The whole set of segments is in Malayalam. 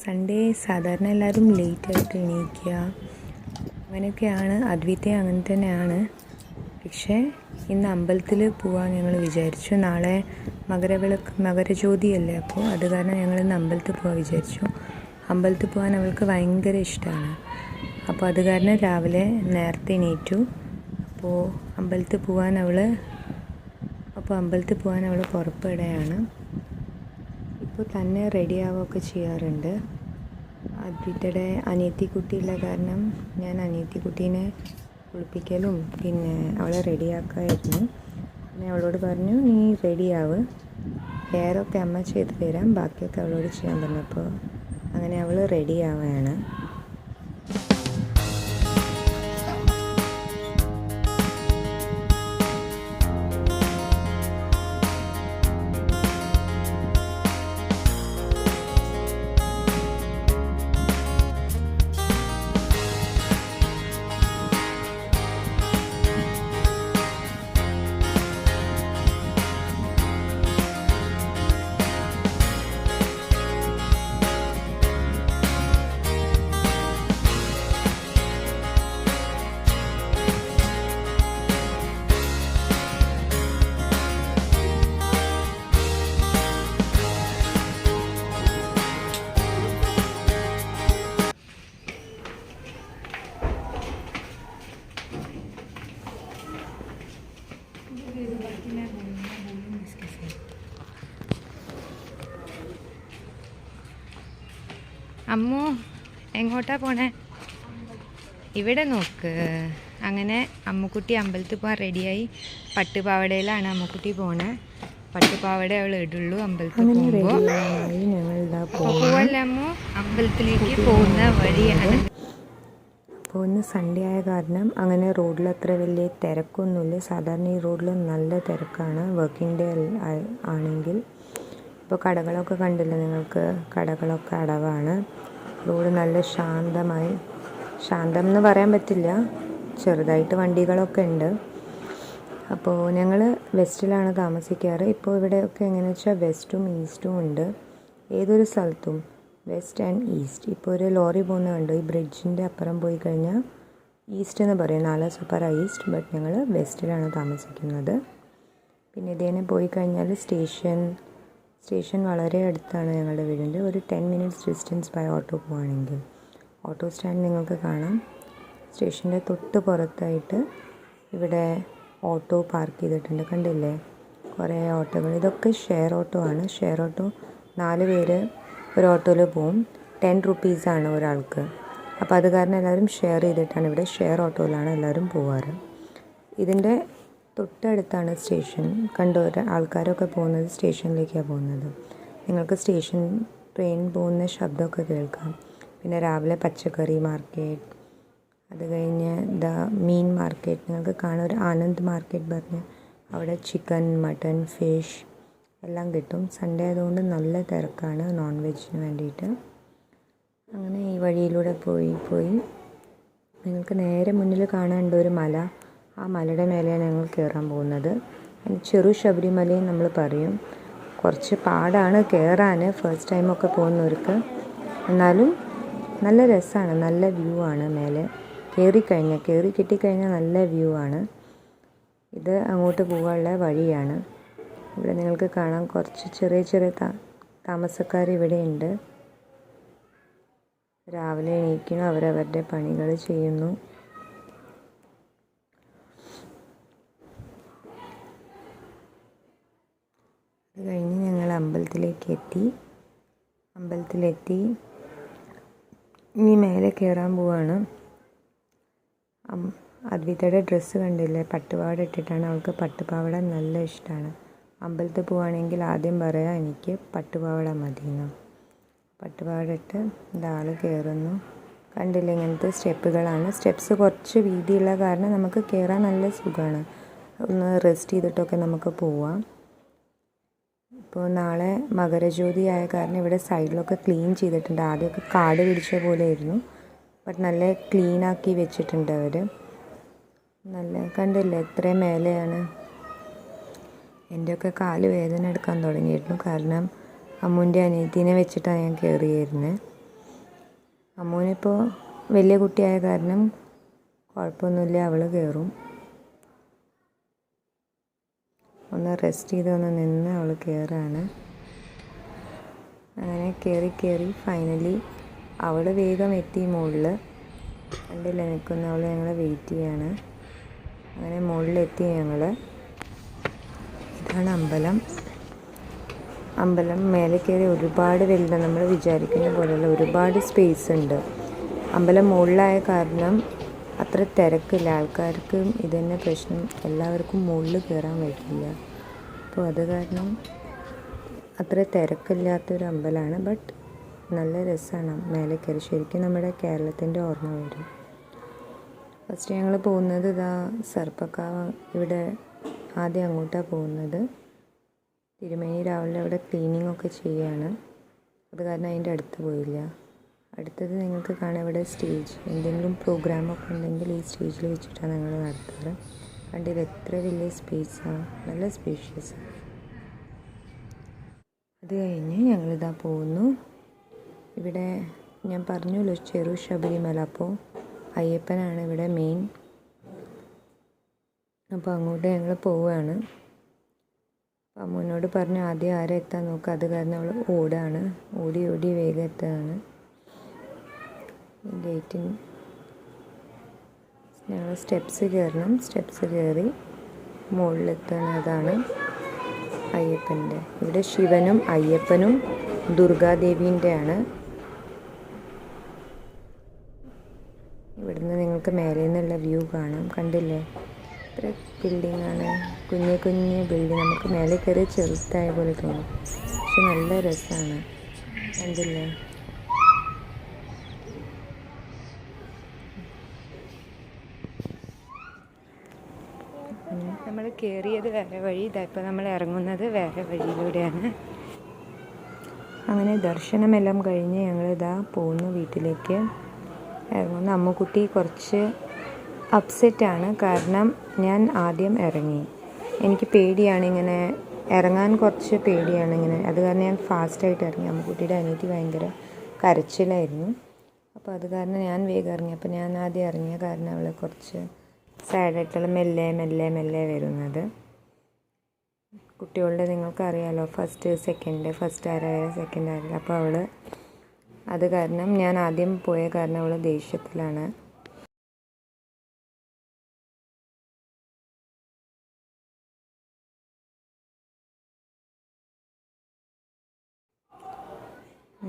സൺഡേ സാധാരണ എല്ലാവരും ലേറ്റായിട്ട് എണീക്കുക. അങ്ങനെയൊക്കെയാണ് അദ്വിതീയ അങ്ങനെ തന്നെയാണ്. പക്ഷേ ഇന്ന് അമ്പലത്തിൽ പോവാൻ ഞങ്ങൾ വിചാരിച്ചു. നാളെ മകരവിളക്ക് മകരജ്യോതിയല്ലേ അപ്പോൾ അത് കാരണം ഞങ്ങൾ ഇന്ന് അമ്പലത്തിൽ പോകാൻ വിചാരിച്ചു. അമ്പലത്തിൽ പോകാൻ അവൾക്ക് ഭയങ്കര ഇഷ്ടമാണ് അപ്പോൾ അത് കാരണം രാവിലെ നേരത്തെ എണീറ്റു. അപ്പോൾ അമ്പലത്തിൽ പോകാൻ അവൾ അപ്പോൾ അമ്പലത്തിൽ പോകാൻ അവൾ പുറപ്പെടുകയാണ് ഇപ്പോൾ തന്നെ റെഡി ആവുകയൊക്കെ ചെയ്യാറുണ്ട്. അദ്വിതയുടെ അനിയത്തിക്കുട്ടിയുള്ള കാരണം ഞാൻ അനിയത്തിക്കുട്ടീനെ കുളിപ്പിക്കലും പിന്നെ അവളെ റെഡിയാക്കായിരുന്നു. പിന്നെ അവളോട് പറഞ്ഞു നീ റെഡിയാവ്. ഹെയറൊക്കെ അമ്മ ചെയ്ത് തരാം. ബാക്കിയൊക്കെ അവളോട് ചെയ്യാൻ പറഞ്ഞു. അപ്പോൾ അങ്ങനെ അവൾ റെഡി അമ്മു എങ്ങോട്ടാ പോണേ? ഇവിടെ നോക്ക്. അങ്ങനെ അമ്മുക്കുട്ടി അമ്പലത്തിൽ പോകാൻ റെഡിയായി. പട്ടുപാവടയിലാണ് അമ്മുക്കുട്ടി പോണേ. പട്ടുപാവട അവൾ ഇടുള്ളൂ അമ്പലത്തിൽ പോകുമ്പോൾ പോവല്ലേ അമ്മു? അമ്പലത്തിലേക്ക് പോകുന്ന വഴിയാണ്. അപ്പോൾ ഇന്ന് സൺഡേ ആയ കാരണം അങ്ങനെ റോഡിൽ അത്ര വലിയ തിരക്കൊന്നുമില്ല. സാധാരണ ഈ റോഡിൽ നല്ല തിരക്കാണ്. വർക്കിംഗ് ഡേ ആണെങ്കിൽ. ഇപ്പോൾ കടകളൊക്കെ കണ്ടില്ല നിങ്ങൾക്ക്? കടകളൊക്കെ അടവാണ്. റോഡ് നല്ല ശാന്തമായി. ശാന്തം എന്ന് പറയാൻ പറ്റില്ല. ചെറുതായിട്ട് വണ്ടികളൊക്കെ ഉണ്ട്. അപ്പോൾ ഞങ്ങൾ വെസ്റ്റിലാണ് താമസിക്കാറ്. ഇപ്പോൾ ഇവിടെയൊക്കെ എങ്ങനെയാണെന്ന് വെച്ചാൽ വെസ്റ്റും ഈസ്റ്റും ഉണ്ട്. ഏതൊരു സ്ഥലത്തും. West and east. ഇപ്പോൾ ഒരു ലോറി പോകുന്ന കണ്ടു? ഈ ബ്രിഡ്ജിന്റെ അപ്പുറം പോയി കഴിഞ്ഞാൽ ഈസ്റ്റ് എന്ന് പറയും. നാല സൂപ്പർ ഈസ്റ്റ് ബട്ട് ഞങ്ങൾ വെസ്റ്റിലാണ് താമസിക്കുന്നത്. പിന്നെ ഇതേനെ പോയി കഴിഞ്ഞാൽ സ്റ്റേഷൻ സ്റ്റേഷൻ വളരെ അടുത്താണ് ഞങ്ങളുടെ വീടിന്റെ. ഒരു ten minutes distance by auto പോവുകയാണെങ്കിൽ ഓട്ടോ സ്റ്റാൻഡ് നിങ്ങൾക്ക് കാണാം. സ്റ്റേഷന്റെ തൊട്ട് പുറത്തായിട്ട് ഇവിടെ ഓട്ടോ പാർക്ക് ചെയ്തിട്ടുണ്ട്. കണ്ടില്ലേ? കുറേ ഓട്ടോകൾ. ഇതൊക്കെ ഷെയർ ഓട്ടോ ആണ്. ഷെയർ ഓട്ടോ നാല് പേര് ഒരു ഓട്ടോയിൽ പോവും. ടെൻ റുപ്പീസാണ് ഒരാൾക്ക്. അപ്പോൾ അത് കാരണം എല്ലാവരും ഷെയർ ചെയ്തിട്ടാണ് ഇവിടെ ഷെയർ ഓട്ടോയിലാണ് എല്ലാവരും പോവാറ്. ഇതിന്റെ തൊട്ടടുത്താണ് സ്റ്റേഷൻ. കണ്ടോ ആൾക്കാരൊക്കെ പോകുന്നത് സ്റ്റേഷനിലേക്കാണ് പോകുന്നത്. നിങ്ങൾക്ക് സ്റ്റേഷൻ ട്രെയിൻ പോകുന്ന ശബ്ദമൊക്കെ കേൾക്കാം. പിന്നെ രാവിലെ പച്ചക്കറി മാർക്കറ്റ്. അത് കഴിഞ്ഞ് ദ മീൻ മാർക്കറ്റ്. നിങ്ങൾക്ക് കാണാൻ ഒരു ആനന്ദ് മാർക്കറ്റ് പറഞ്ഞ് അവിടെ ചിക്കൻ മട്ടൺ ഫിഷ് എല്ലാം കിട്ടും. സൺഡേ ആയതുകൊണ്ട് നല്ല തിരക്കാണ് നോൺ വെജിന് വേണ്ടിയിട്ട്. അങ്ങനെ ഈ വഴിയിലൂടെ പോയി പോയി. നിങ്ങൾക്ക് നേരെ മുന്നിൽ കാണാനുണ്ട് ഒരു മല ആ മലയുടെ മേലെയാണ് ഞങ്ങൾ കയറാൻ പോകുന്നത്. ചെറു ശബരിമലയും നമ്മൾ പറയും. കുറച്ച് പാടാണ് കയറാൻ ഫസ്റ്റ് ടൈമൊക്കെ പോകുന്നവർക്ക്. എന്നാലും നല്ല രസമാണ്. നല്ല വ്യൂ ആണ് മേലെ. കയറിക്കഴിഞ്ഞാൽ കയറി കിട്ടിക്കഴിഞ്ഞാൽ നല്ല വ്യൂ ആണ്. ഇത് അങ്ങോട്ട് പോകാനുള്ള വഴിയാണ്. ഇവിടെ നിങ്ങൾക്ക് കാണാം കുറച്ച് ചെറിയ ചെറിയ താ താമസക്കാർ ഇവിടെയുണ്ട് രാവിലെ എണീക്കുന്നു അവരവരുടെ പണികൾ ചെയ്യുന്നു അത് കഴിഞ്ഞ് ഞങ്ങൾ അമ്പലത്തിലേക്ക് എത്തി അമ്പലത്തിലെത്തി. ഇനി മേലെ കയറാൻ പോവാണ്. അദ്വിതയുടെ ഡ്രസ്സ് കണ്ടില്ലേ? പട്ടുപാവട ഇട്ടിട്ടാണ് അവൾക്ക് പട്ടുപാവട നല്ല ഇഷ്ടമാണ് അമ്പലത്തിൽ പോവുകയാണെങ്കിൽ ആദ്യം പറയാം എനിക്ക് പട്ടുപാവട മതി എന്ന് പട്ടുപാവട ഇട്ട് ഇതാൾ കയറുന്നു കണ്ടില്ല ഇങ്ങനത്തെ സ്റ്റെപ്പുകളാണ്. സ്റ്റെപ്സ് കുറച്ച് വീതിയുള്ള കാരണം നമുക്ക് കയറാൻ നല്ല സുഖമാണ്. ഒന്ന് റെസ്റ്റ് ചെയ്തിട്ടൊക്കെ നമുക്ക് പോവാം. ഇപ്പോൾ നാളെ മകരജ്യോതി ആയ കാരണം ഇവിടെ സൈഡിലൊക്കെ ക്ലീൻ ചെയ്തിട്ടുണ്ട്. ആദ്യമൊക്കെ കാട് പിടിച്ച പോലെ ആയിരുന്നു ബട്ട് നല്ല ക്ലീൻ ആക്കി വെച്ചിട്ടുണ്ട് അവർ നല്ല കണ്ടില്ലേ? എത്ര മേലെയാണ് എന്റെയൊക്കെ കാൽ വേദന എടുക്കാൻ തുടങ്ങിയിരുന്നു. കാരണം അമ്മുന്റെ അനിയത്തിനെ വെച്ചിട്ടാണ് ഞാൻ കയറിയിരുന്നത് അമ്മൂനിപ്പോൾ വലിയ കുട്ടിയായ കാരണം കുഴപ്പമൊന്നുമില്ല അവൾ കയറും ഒന്ന് റെസ്റ്റ് ചെയ്ത് ഒന്ന് നിന്ന് അവൾ കയറാണ് അങ്ങനെ കയറി കയറി ഫൈനലി അവൾ വേഗം എത്തി മുകളിൽ കണ്ടില്ല നിൽക്കുന്ന അവൾ ഞങ്ങൾ വെയിറ്റ് ചെയ്യാണ്. അങ്ങനെ മുകളിലെത്തി ഞങ്ങൾ ഇതാണ് അമ്പലം. അമ്പലം മേലെ കയറി ഒരുപാട് വലുതാണ്. നമ്മൾ വിചാരിക്കുന്ന പോലെയുള്ള ഒരുപാട് സ്പേസ് ഉണ്ട്. അമ്പലം മുകളിലായ കാരണം അത്ര തിരക്കില്ല. ആൾക്കാർക്ക് ഇതന്നെ പ്രശ്നം. എല്ലാവർക്കും മുകളിൽ കയറാൻ പറ്റില്ല അപ്പോൾ അത് കാരണം അത്ര തിരക്കില്ലാത്തൊരു അമ്പലമാണ്. ബട്ട് നല്ല രസമാണ് മേലെ കയറി. ശരിക്കും നമ്മുടെ കേരളത്തിന്റെ ഓർമ്മ വരും. ഫസ്റ്റ് ഞങ്ങൾ പോകുന്നത് ഇതാ സർപ്പക്കാവ്. ഇവിടെ ആദ്യം അങ്ങോട്ടാണ് പോകുന്നത്. തിരുമേനി രാവിലെ അവിടെ ക്ലീനിങ് ഒക്കെ ചെയ്യാണ് അത് കാരണം അതിന്റെ അടുത്ത് പോയില്ല. അടുത്തത് നിങ്ങൾക്ക് കാണാം. ഇവിടെ സ്റ്റേജ്. എന്തെങ്കിലും പ്രോഗ്രാമൊക്കെ ഉണ്ടെങ്കിൽ ഈ സ്റ്റേജിൽ വെച്ചിട്ടാണ് ഞങ്ങൾ നടത്താറ്. കണ്ടിത് എത്ര വലിയ സ്പേസാണ് നല്ല സ്പേഷ്യസ് അത് കഴിഞ്ഞ് ഞങ്ങളിതാ പോകുന്നു ഇവിടെ ഞാൻ പറഞ്ഞല്ലോ ചെറു ശബരിമല. അപ്പോൾ അയ്യപ്പനാണ് ഇവിടെ മെയിൻ അപ്പോൾ അങ്ങോട്ട് ഞങ്ങൾ പോവുകയാണ് അമ്മൂനോട് പറഞ്ഞു ആദ്യം ആരെ എത്താൻ നോക്കുക അത് കാരണം അവൾ ഓടാണ്. ഓടി ഓടി വേഗം എത്തുകയാണ് ഗേറ്റിൻ ഞങ്ങൾ സ്റ്റെപ്സ് കയറണം സ്റ്റെപ്സ് കയറി മുകളിലെത്തുന്നതാണ് അയ്യപ്പന്റെ. ഇവിടെ ശിവനും അയ്യപ്പനും ദുർഗാദേവീന്റെയാണ്. ഇവിടുന്ന് നിങ്ങൾക്ക് മേലെ നിന്നുള്ള വ്യൂ കാണാം. കണ്ടില്ലേ? ഇത്ര ബിൽഡിംഗ് ആണ് കുഞ്ഞു കുഞ്ഞു ബിൽഡിംഗ് നമുക്ക് മേലെ കയറി ചെറുതായ പോലെ തോന്നും. പക്ഷെ നല്ല രസമാണ്. കണ്ടില്ലേ? നമ്മൾ കയറിയത് വേറെ വഴി. ഇതാ ഇപ്പം നമ്മൾ ഇറങ്ങുന്നത് വേറെ വഴിയിലൂടെയാണ്. അങ്ങനെ ദർശനമെല്ലാം കഴിഞ്ഞ് ഞങ്ങളിതാ പോകുന്നു വീട്ടിലേക്ക്. ഇറങ്ങുന്നു. അമ്മുക്കുട്ടി കുറച്ച് അപ്സെറ്റാണ് കാരണം ഞാൻ ആദ്യം ഇറങ്ങി. എനിക്ക് പേടിയാണ് ഇങ്ങനെ ഇറങ്ങാൻ കുറച്ച് പേടിയാണ് ഇങ്ങനെ. അത് കാരണം ഞാൻ ഫാസ്റ്റായിട്ട് ഇറങ്ങി. അമ്മുക്കുട്ടിയുടെ അനിയത്തി ഭയങ്കര കരച്ചിലായിരുന്നു. അപ്പോൾ അത് കാരണം ഞാൻ വേഗം ഇറങ്ങി. അപ്പോൾ ഞാൻ ആദ്യം ഇറങ്ങിയ കാരണം അവളെ കുറച്ച് സാഡായിട്ടുള്ള മെല്ലെ മെല്ലെ മെല്ലെ വരുന്നത്. കുട്ടികളുടെ നിങ്ങൾക്കറിയാലോ ഫസ്റ്റ് സെക്കൻഡ് ഫസ്റ്റ് ആരായ സെക്കൻഡ് ആരായ അപ്പോൾ അവൾ അത് കാരണം ഞാൻ ആദ്യം പോയ കാരണം അവൾ ദേഷ്യത്തിലാണ്.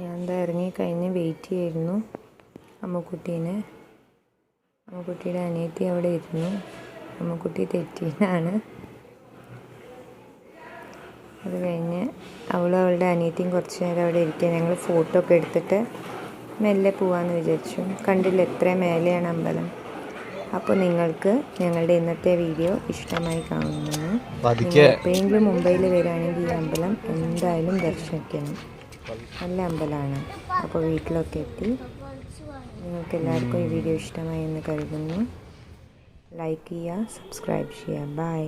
ഞാൻ എന്താ ഇറങ്ങി കഴിഞ്ഞ് വെയിറ്റ് ചെയ്യായിരുന്നു. അമ്മുക്കുട്ടീനെ. അമ്മുക്കുട്ടിയുടെ അനിയത്തി അവിടെ ഇരുന്നു. അമ്മക്കുട്ടി തെറ്റീനാണ് അത് കഴിഞ്ഞ് അവളും അവളുടെ അനിയത്തിയും കുറച്ച് നേരം അവിടെ ഇരിക്കുക ഞങ്ങൾ ഫോട്ടോ ഒക്കെ എടുത്തിട്ട് മെല്ലെ പോവാന്ന് വിചാരിച്ചു. കണ്ടില്ല എത്ര മേലെയാണ് അമ്പലം. അപ്പോൾ നിങ്ങൾക്ക് ഞങ്ങളുടെ ഇന്നത്തെ വീഡിയോ ഇഷ്ടമായി കാണുന്നു. എപ്പോഴെങ്കിലും മുംബൈയിൽ വരികയാണെങ്കിൽ ഈ അമ്പലം എന്തായാലും ദർശിക്കണം. നല്ല അമ്പലമാണ്. അപ്പോൾ വീട്ടിലൊക്കെ എത്തി നിങ്ങൾക്ക് എല്ലാവർക്കും ഈ വീഡിയോ ഇഷ്ടമായി എന്ന് കരുതുന്നു. ലൈക്ക് ചെയ്യുക സബ്സ്ക്രൈബ് ചെയ്യുക. ബൈ